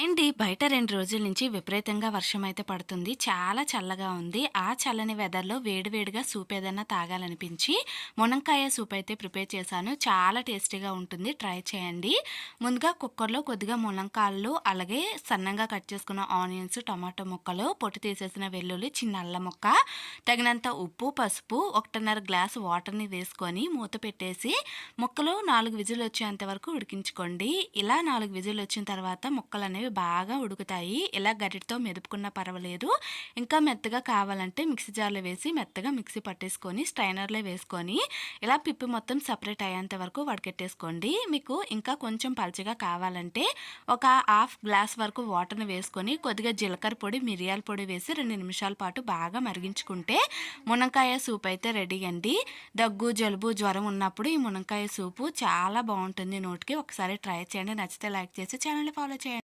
And బయట రెండు రోజుల నుంచి విపరీతంగా వర్షం అయితే పడుతుంది. చాలా చల్లగా ఉంది. ఆ చల్లని వెదర్లో వేడివేడిగా సూప్ ఏదైనా తాగాలనిపించి మునక్కాయ సూప్ అయితే ప్రిపేర్ చేశాను. చాలా టేస్టీగా ఉంటుంది. ట్రై చేయండి. ముందుగా కుక్కర్లో కొద్దిగా మునక్కాయలు అలాగే సన్నగా కట్ చేసుకున్న ఆనియన్స్ టమాటో ముక్కలు పొట్టు తీసేసిన వెల్లుల్లి చిన్న అల్లం ముక్క తగినంత ఉప్పు పసుపు ఒకటిన్నర గ్లాస్ వాటర్ని వేసుకొని మూత పెట్టేసి ముక్కలు నాలుగు విజులు వచ్చేంత వరకు ఉడికించుకోండి. ఇలా నాలుగు విజులు వచ్చిన తర్వాత ముక్కలు అనేవి బాగా ఉడుకుతాయి. ఇలా గరిటతో మెదుపుకున్నా పర్వాలేదు. ఇంకా మెత్తగా కావాలంటే మిక్సీ జార్లో వేసి మెత్తగా మిక్సీ పట్టేసుకొని స్ట్రైనర్లో వేసుకొని ఇలా పిప్పి మొత్తం సపరేట్ అయ్యేంత వరకు వడకెట్టేసుకోండి. మీకు ఇంకా కొంచెం పలచగా కావాలంటే ఒక హాఫ్ గ్లాస్ వరకు వాటర్ని వేసుకొని కొద్దిగా జీలకర్ర పొడి మిరియాల పొడి వేసి రెండు నిమిషాల పాటు బాగా మరిగించుకుంటే మునక్కాయ సూప్ అయితే రెడీ అండి. దగ్గు జలుబు జ్వరం ఉన్నప్పుడు ఈ మునక్కాయ సూపు చాలా బాగుంటుంది. నోటికి ఒకసారి ట్రై చేయండి. నచ్చితే లైక్ చేసి ఛానల్ని ఫాలో చేయండి.